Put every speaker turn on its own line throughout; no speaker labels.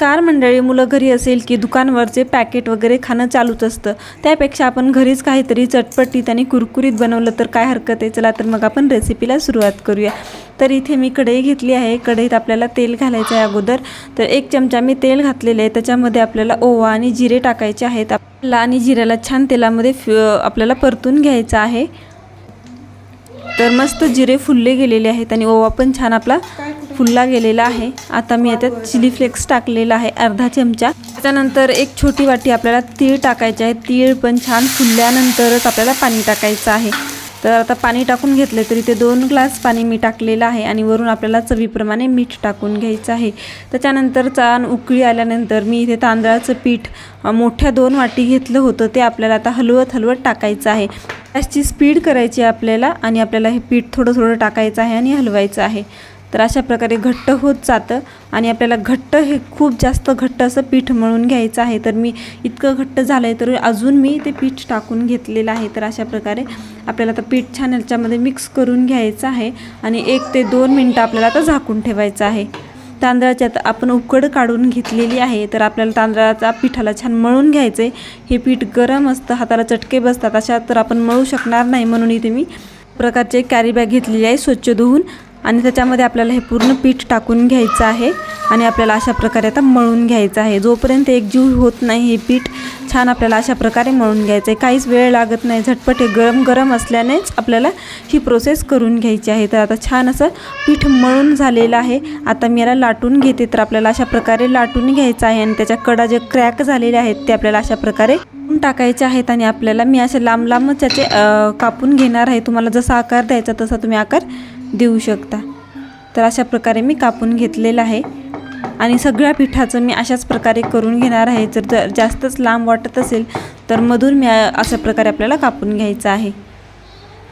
नमस्कार मंडळी मुलं घरी असेल की दुकानवरचे पॅकेट वगैरे खाणं चालूच असतं. त्यापेक्षा आपण घरीच काहीतरी चटपटीत आणि कुरकुरीत बनवलं तर काय हरकत आहे? चला तर मग आपण रेसिपीला सुरुवात करूया. तर इथे मी कढई घेतली आहे. कढईत आपल्याला तेल घालायचं आहे अगोदर. तर एक चमचा मी तेल घातलेले आहे. त्याच्यामध्ये आपल्याला ओवा आणि जिरे टाकायचे आहेत. आपल्याला आणि जिऱ्याला छान तेलामध्ये आपल्याला परतून घ्यायचं आहे. तर मस्त जिरे फुलले गेलेले आहेत आणि ओवा पण छान आपला फुलला गेलेला आहे. आता मी याच्यात चिली फ्लेक्स टाकलेला आहे अर्धा चमचा. त्याच्यानंतर एक छोटी वाटी आपल्याला तीळ टाकायचे आहे. तीळ पण छान फुलल्यानंतरच आपल्याला पाणी टाकायचं आहे. तर आता पाणी टाकून घेतले तरी ते दोन ग्लास पाणी मी टाकलेलं आहे आणि वरून आपल्याला चवीप्रमाणे मीठ टाकून घ्यायचं आहे. त्याच्यानंतर छान उकळी आल्यानंतर मी इथे तांदळाचं पीठ मोठ्या दोन वाटी घेतलं होतं. ते आपल्याला आता हलवत हलवत टाकायचं आहे. गॅसची स्पीड करायची आहे आपल्याला आणि आपल्याला हे पीठ थोडं थोडं टाकायचं आहे आणि हलवायचं आहे. तर अशा प्रकारे घट्ट होत जातं आणि आपल्याला घट्ट हे खूप जास्त घट्ट असं पीठ मळून घ्यायचं आहे. तर मी इतकं घट्ट झालं आहे तर अजून मी ते पीठ टाकून घेतलेलं आहे. तर अशा प्रकारे आपल्याला आता पीठ छान याच्यामध्ये मिक्स करून घ्यायचं आहे आणि एक ते दोन मिनटं आपल्याला आता झाकून ठेवायचं आहे. तांदळाच्यात आपण उकड काढून घेतलेली आहे. तर आपल्याला तांदळाचा पिठाला छान मळून घ्यायचं आहे. हे पीठ गरम असतं हाताला चटके बसतात अशा तर आपण मळू शकणार नाही. म्हणून इथे मी प्रकारचे कॅरी बॅग घेतलेली आहे स्वच्छ धुवून. आणि त्याच्यामध्ये आपल्याला हे पूर्ण पीठ टाकून घ्यायचं आहे आणि आपल्याला अशा प्रकारे आता मळून घ्यायचं आहे. जोपर्यंत एकजीव होत नाही हे पीठ छान आपल्याला अशा प्रकारे मळून घ्यायचं आहे. काहीच वेळ लागत नाही. झटपट हे गरम गरम असल्यानेच आपल्याला ही प्रोसेस करून घ्यायची आहे. तर आता छान असं पीठ मळून झालेलं आहे. आता मी याला लाटून घेते. तर आपल्याला अशा प्रकारे लाटून घ्यायचं आहे आणि त्याच्या कडा जे क्रॅक झालेले आहेत ते आपल्याला अशा प्रकारे टाकायचे आहेत आणि आपल्याला मी असे लांब लांबच त्याचे कापून घेणार आहे. तुम्हाला जसा आकार द्यायचा तसा तुम्ही आकार देऊ शकता. तर अशा प्रकारे मी कापून घेतलेलं आहे. आणि सगळ्या पिठाचं मी अशाच प्रकारे करून घेणार आहे. जर जर जास्तच लांब वाटत असेल तर मधून मी अशा प्रकारे आपल्याला कापून घ्यायचं आहे.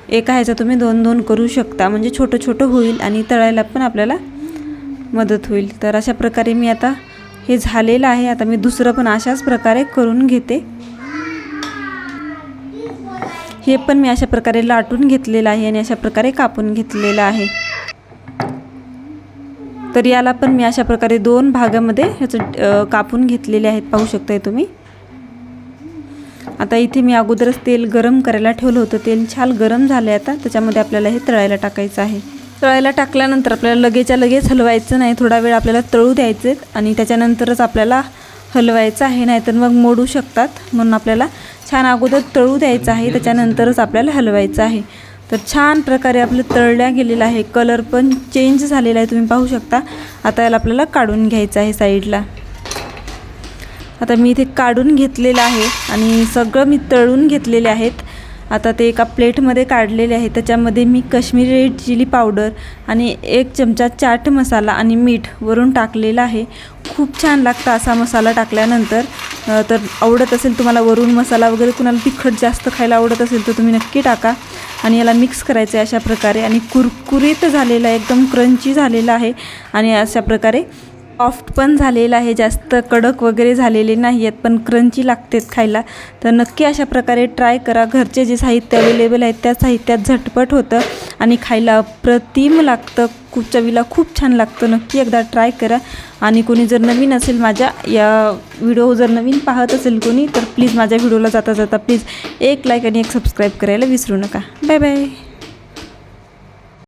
एका ह्याचं तुम्ही दोन दोन करू शकता. म्हणजे छोटं छोटं होईल आणि तळायला पण आपल्याला मदत होईल. तर अशा प्रकारे मी आता हे झालेलं आहे. आता मी दुसरं पण अशाच प्रकारे करून घेते. हे पण मी अशा प्रकारे लाटून घेतलेलं आहे आणि अशा प्रकारे कापून घेतलेलं आहे. तर याला पण मी अशा प्रकारे दोन भागामध्ये ह्याचं कापून घेतलेले आहेत. पाहू शकताय तुम्ही? आता इथे मी अगोदरच तेल गरम करायला ठेवलं होतं. तेल छान गरम झालं आहे आता. त्याच्यामध्ये आपल्याला हे तळायला टाकायचं आहे. तळायला टाकल्यानंतर आपल्याला लगेच्या लगेच हलवायचं नाही. थोडा वेळ आपल्याला तळू द्यायचे आणि त्याच्यानंतरच आपल्याला हलवायचं आहे. नाहीतर मग मोडू शकतात. म्हणून आपल्याला छान अगोदर तळू द्यायचं आहे त्याच्यानंतरच आपल्याला हलवायचं आहे. तर छान प्रकारे आपलं तळल्या गेलेलं आहे. कलर पण चेंज झालेला आहे तुम्ही पाहू शकता. आता याला आपल्याला काढून घ्यायचं आहे साईडला. आता मी इथे काढून घेतलेलं आहे आणि सगळं मी तळून घेतलेले आहेत. आता ते एका प्लेटमध्ये काढलेले आहे. त्याच्यामध्ये मी काश्मीरी रेड चिली पावडर आणि एक चमचा चाट मसाला आणि मीठ वरून टाकलेला आहे. खूप छान लागतं असा मसाला टाकल्यानंतर. तर आवडत असेल तुम्हाला वरून मसाला वगैरे कुणाला तिखट जास्त खायला आवडत असेल तर तुम्ही नक्की टाका. आणि याला मिक्स करायचं आहे अशा प्रकारे. आणि कुरकुरीत झालेला एकदम क्रंची झालेलं आहे. आणि अशा प्रकारे सॉफ्ट पण झालेलं आहे जास्त कडक वगैरे झालेले नाही आहेत पण क्रंची लागतेत खायला. तर नक्की अशा प्रकारे ट्राय करा. घरचे जे साहित्य अवेलेबल आहेत त्या साहित्यात झटपट होतं आणि खायला अप्रतिम लागतं. खूप चवीला खूप छान लागतं. नक्की एकदा ट्राय करा. आणि कोणी जर नवीन असेल माझ्या या व्हिडिओ जर नवीन पाहत असेल कोणी तर प्लीज माझ्या व्हिडिओला जाता जाता प्लीज एक लाईक आणि एक सबस्क्राईब करायला विसरू नका. Bye bye